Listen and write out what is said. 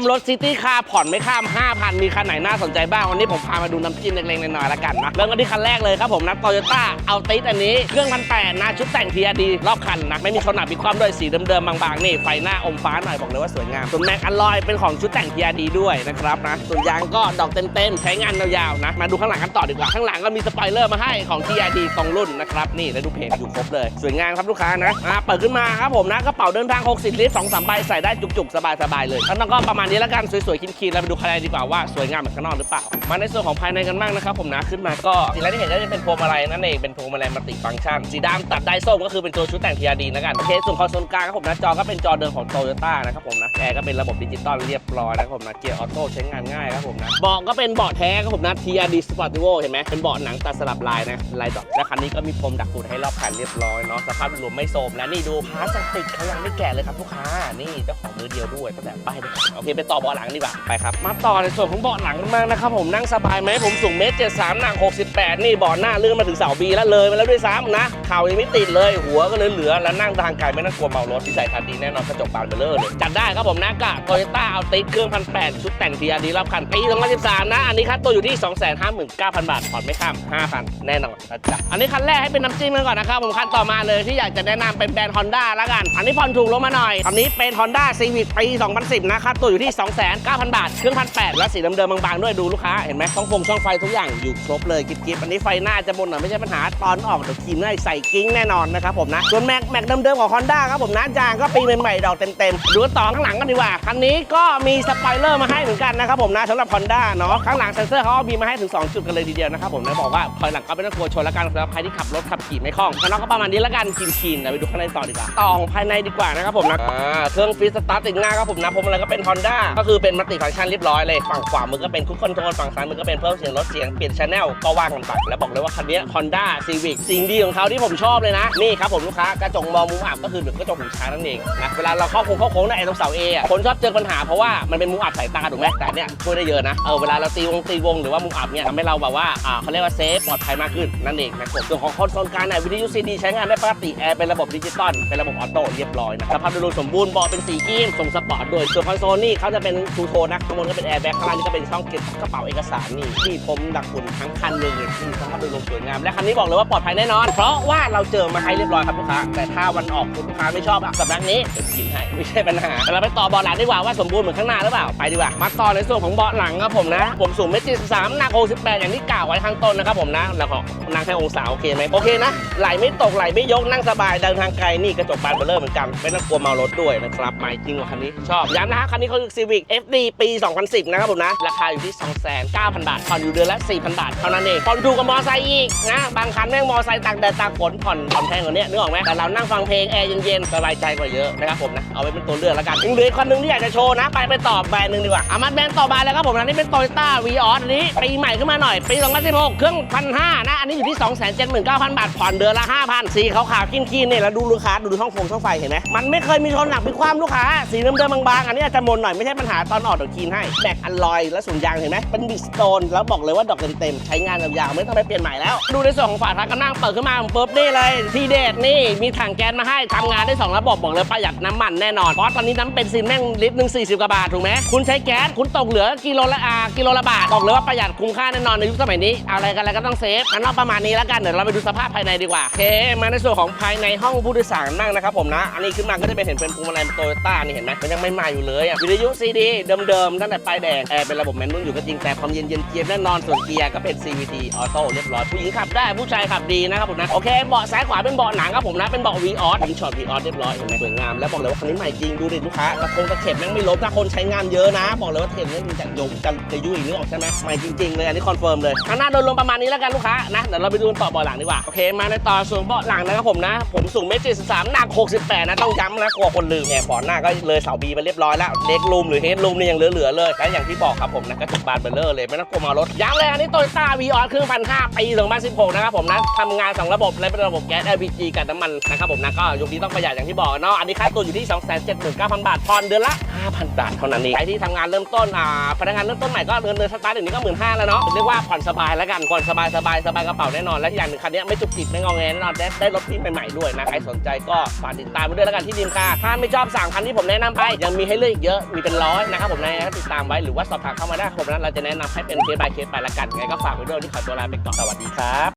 มรถซิตี้คาร์ผ่อนไม่ข้าม 5,000 มีคันไหนน่าสนใจบ้าง วันนี้ผมพามาดูน้ำจิ้มเล็กๆน้อยๆล้วกันนะเริ่มกันที่คันแรกเลยครับผมนะโตโยต้าเอาติสอันนี้เครื่องพันแปดนะชุดแต่ง TRD รอบคันนะไม่มีชนหนักมีความด้วยสีเดิมๆบางๆนี่ไฟหน้าอมฟ้าหน่อยบอกเลยว่าสวยงามส่วนแม็กอลลอยเป็นของชุดแต่ง TRD ด้วยนะครับนะส่วนยางก็ดอกเต็มๆใช้งานยาวๆนะมาดูข้างหลังกันต่อดีกว่าข้างหลังก็มีสปอยเลอร์มาให้ของ TRD ตรงรุ่นนะครับนี่แล้วดูเพจอยู่ครบเลย สวยงามครับลูกค้านะอ่าเปิดขึ้นมาครับผมนะกระเป๋าเดินทาง60ลิตร2 3ใบใส่ได้จุกๆสบายๆเลยแล้วก็ประมาณนี้แล้วกันสวยๆคินๆแล้วไปดูภายในดีกว่าว่าสวยงามเหมือนข้างนอกหรือเปล่า มาในส่วนของภายในกันบ้างนะครับผมนะขึ้นมาก็สิ่งแรกที่เห็นก็จะเป็นพวงมาลัยนั่นเองเป็นพวงมาลัยมัลติฟังก์ชันสีดำตัดได้ส้มก็คือเป็นตัวชุดแต่ง TRD นะกันโอเคส่วนคอนโซลกลางครับผมนะจอก็เป็นจอเดิมของโตโยต้านะครับผมนะแอร์ก็เป็นระบบดิจิตอลเรียบร้อยนะครับผมนะเกียร์ออโต้ใช้งานง่ายครับผมนะเบาะก็เป็นเบาะแท้ครับผมนะ TRD Sportivo เห็นไหมเป็นเบาะหนังตัดสลับลายนะลายดอกและคันนี้ก็มีพรมดักฝุ่นให้รอบคันเรียบร้อยเนาะสภาพรวมไม่โทรมและนี่ดูพลาสติกเขายังไม่แกะเลยครับลูกค้านี่เจ้าของมือเดียวด้วยตั้งแต่ป้ายโอเคไปต่อเบาะหลังดีกว่าไปครับ มาต่อในส่วนของเบาะหลังกันบ้างนะครับผมนั่งสบายไหมผมสูงเมตรเจ็ดสามหนัก68นี่เบาะหน้าเลื่อนมาถึงเสาบีแล้วเลยมาแล้วด้วยซ้ำนะเข่ายังไม่ติดเลยหัวก็เลยเหลือแล้วนั่งทางไกลไม่ต้องกลัวเมารถที่ใส่คันดีแน่นอนกระจกบานเบลเลอร์เลยจัดได้ครับผมนะกะโตโยต้าเอาติดเครื่องพันแปดชุดแต่ง TRD รอบคันปี2013นะอันนี้ค่าตัวอยู่ที่259,000บาทผ่อนไม่ข้าม5,000แน่นอนนะจ๊ะอันนี้คันแรกให้เป็นน้ำจิ้มกันก่อนนะครับผมคันต่อมาเลยที่อยากจะแนะนำเป็นแบรนด์ Honda แล้วกัน อันนี้ผ่อนถูกลงมาหน่อยอันนี้เป็น Honda Civic ปี 2010 นะค่าตัวอยู่ที่ 2 9 0 0 0 บาท เครื่องพันแและสีเดิมๆบางๆด้วยดูลูกค้าเห็นไหมช่องฟงช่องไฟทุกอย่างอยู่ครบเลยกิ๊บๆอันนี้ไฟหน้าจะบนหน่อยไม่ใช่ปัญหาตอนออกเดี๋ยวขี่หน้าใส่กิ้งแน่นอนนะครับผมนะส่วนแม็กแม็กเดิมๆของ Honda ครับผมนะยางก็ปีใหม่ๆดอกเต็มๆดูต่อข้างหลังกันดีกว่าคันนี้ก็มีสปอยเลอร์มาให้เหมือนกันนะครับผมนะสำหรับ Honda เนาะข้างหลังเซ็นเซอร์เขาก็มีมาให้ถึง 2 จุดกันเลยทีเดียวนะครับผมนะบอกว่าคอยหลังก็ไม่ต้องกลัวชนแล้วกันสำหรับใครที่ขับรถขับขี่ไม่คล่องข้างก็ประมาณนี้แล้วกันคีนๆเดี๋ยวไปดูข้างในต่อดีกว่าต่อของภายในดีกว่านะครับผมนะเครื่องฟรีสตาร์ทติดหน้าครับผมนะผมอะไรก็เป็น Honda ก็คือเป็นมัลติฟังก์ชันเรียบร้อยเลยฝั่งขวามือก็เป็นคุกคอนโทรลฝั่งซ้ายมือก็เป็นเพิ่มเสียงลดเสียงเปลี่ยนชแนลก็ว่างกันไปแล้วบอกเลยว่าคันนี้ Honda Civic สิ่งดีของเขาที่ผมชอบเลยนะ นี่ครับผมลูกค้ากระจกมองมุมอับก็คือหรือกระจกหูช้างนั่นเองนะเวลาเราเข้าโค้งเข้าโค้งในไอ้ตรงเสาเอะคนชอบเจอปัญหาเพราะว่ามันเป็นมุมอับสายตาถูกไหมแต่เนี่ยช่วยได้เยอะนะเออเวลาเราตีวงตีวงหรือว่ามุมอับเนี่ยทำให้เราแบบว่าอ่าเขาเรียกว่าเซฟปลอดภัยมากขึ้นนั่นเองนะครับส่วนของคอนโซลกลางเนี่ยวิทยุซีดีใช้งานได้ปกติแอร์เป็นระบบดิจิตอลเป็นระบบออโต้เรียบร้อยนะสภาพโดยรวมสมบูรณ์เบาะเป็นสีครีมทรงสปอร์ตด้วยส่วนคอนโซลนี่เขาจะเป็นทูโทนนะข้างบนก็เป็นแอร์แบ็คข้างล่างนี่ก็เป็นช่องเก็บกระเป๋าเอกสารนี่ที่ผมดักฝุ่นทั้งคันเลยนี่สภาพโดยรวมสวยงาม และคันนี้บอกเลยว่าปลอดภัยแน่นอน เพราะว่าเราเจอมาให้เรียบร้อยครับลูกค้าแต่ถ้าวันออกคุณลูกค้าไม่ชอบอะสำนักนี้เดี๋ยวกินให้ไม่ใช่ปัญหาแต่เราไปต่อเบาะหลังดีกว่าว่าสมบูรณ์เหมือนข้างหน้าหรือเปล่าไปดีกว่ามาต่อในส่วนของเบาะหลังครับผมนะ ผมสูงเมตรสามหนัก68อย่างที่กล่าวไว้ข้างต้นนะครับผมนะแล้วก็นั่งให้องศาโอเคไหมโอเคนะไหลไม่ตกไหลไม่ยกนั่งสบายเดินทางไกลนี่กระจกบานเบลเลอร์เหมือนกันไม่ต้องกลัวเมารถด้วยนะครับไม่จริงว่าคันนี้ชอบย้ำนะฮะคันนี้เขาคือ Civic FD ปี 2010 นะครับผมนะ ราคาอยู่ที่ 2,900 บาท ผ่อนอยู่เดือนละ 4,000 บาท เท่านั้นเองผ่อนถูกกับมอไซค์อีกนะ บางคันแม่งมอไซค์ตากแดดตากฝนผ่อนผ่อนแพงกว่านี้นึกออกไหมแต่เรานั่งฟังเพลงแอร์เย็นๆสบายใจกว่าเยอะนะครับผมนะ เอาไว้เป็นตัวเลือกแล้วกันยังเหลือคนนึงที่อยากจะโชว์นะ ไปไปต่อแบรนด์หนึ่งดีกว่าอามาแบรนด์ต่อไปแล้วครับผมนะนี่เป็นโตโยต้าวีออสอันนี้ปีใหม่ขึ้นมาหน่อยปี 2016 เครื่องพันห้านะ อันนี้อยู่ที่ 279,000 บาท ผ่อนเดือนละ 5,000สีขาวๆขี้นๆเนี่ยแล้วดูลูกค้าดูช่องฟงช่องไฟเห็นไหมมันไม่เคยมีชนหนักมีความลูกค้าสีเดิมๆบางๆอันนี้อาจจะมนหน่อยไม่ใช่ปัญหาตอนออกดี๋ยวคีนให้แบกอัลลอยแล้วส่วนยางเห็นไหมเป็นบิสโตนแล้วบอกเลยว่าดอกเต็มๆใช้งานยาวๆไม่ต้องไปเปลี่ยนใหม่แล้ว ดูในส่วนของฝาท้ายก็นั่งเปิดขึ้นมาปุ๊บนี่เลยทีเด็ดนี่มีถังแก๊สมาให้ทำงานได้สองระบบบอกเลยประหยัดน้ำมันแน่นอนเพราะตอนนี้น้ำเป็นซินแม่งลิตรหนึ่ง40กว่าบาทถูกไหมคุณใช้แก๊สคุณตกเหลือกิโลละอากิโลละบาทบอกเลยว่าประหยัดคุ้มค่าแน่นอนในยุคสมัยนี้อะไรกันอะไรก็ต้องเซฟงั้นเราประมาณนี้แล้วกันเดี๋ยวเราไปดูสภาพภายในดีกว่าโอเคมาในส่วนของภายในห้องผู้โดยสารนั่งนะครับผมนะ อันนี้ขึ้นมาก็จะเป็นเห็นเป็นพวงมาลัยโตโยต้านี่เห็นไหมมันยังไม่ม่อยู่เลยอะวิทยุซีดีเดิมๆตั้งแต่ป้ายแดงแอร์เป็นระบบแมนนวลอยู่ก็จริงแต่ความเย็นเย็นเกียร์แน่นอนส่วนเกียร์ก็เป็น CVT ออโต้เรียบร้อยผู้หญิงขับได้ผู้ชายขับดีนะครับผมนะโอเคเบาะซ้ายขวาเป็นเบาะหนังครับผมนะเป็นเบาะวีออสผมช็อตวีออสเรียบร้อยเห็นไหมสวยงามแล้วบอกเลยว่าคันนี้ใหม่จริงดูดิลูกค้าตะโคงตะเข็บแม่งไม่ล้มถ้าคนใช้งานเยอะนะ บอกเลยว่าเทรนนี่จะยงจะจะยุ่ยนึกออกใช่ไหมใหม่จริงๆเลยอันนี้คอนเฟิร์มเลยข้างหน้าโดยรวมประมาณนี้แล้วกันลูกค้านะเดี๋ยวเราไปดูต่อเบาะหลังดีกว่าโอเคมาในต่อส่วนเบาะหลังนะครับผมนะ ผมสูงเมตรเจ็ดสิบสามหนัก68นะต้องย้ำนะกลัวคนลืมเนี่ยเบาะหน้าก็เลยเสาบีไปเรียบร้อยแล้วเล็กลูมหรือเฮดลูมเนี่ยยังเหลือๆเลยและอย่างที่บอกครับผมนะกระจกบานเบลเลอร์เลยไม่ต้องกลัวมารถย้ำเลยอันนี้โตโยต้าวีออสเครื่องพันห้าปี2016นะครับผมนะทำงานสองระบบและเป็นระบบแก๊ส LPG กับน้ำมันนะครับผมนะก็ยุคนี้ต้องประหยัดอย่างที่บอกเนาะอันนี้ค่าตัวอยู่ที่ 279,000 บาทผ่อนเดือนละ 5,000 บาทเท่านั้นเองใครที่ทำงานเริ่มต้นอ่าพนักงานเริ่มต้นใหม่ก็เงินเดือนสตาร์ทเดี๋ยวนี้ก็หมื่นห้าแล้วเนาะเรียกว่าผ่อนสบายแล้วกันผ่อนสบายสบายสบายกระเป๋าแน่นอนและอย่างหนึ่งคันนี้ไม่จุกจิกไม่งอแงแน่นอนได้ได้รถที่ใหม่ๆด้วยนะใครสนใจก็ฝากติดตามไปด้วยแล้วกันที่ดีมคาถ้าไม่ชอบสั่งคันที่ผมแนะนำไปยังมีให้เลือกอีกเยอะมีเป็นร้อยนะครับผมนะติดตามไว้หรือว่าสอบถามเข้ามาได้ผมนะเราจะแนะนำให้เป็นเคสบายเคสไปละกันไงก็ฝากไว้ด้วยที่ขอตัวลาไปก่อนสวัสดีครับ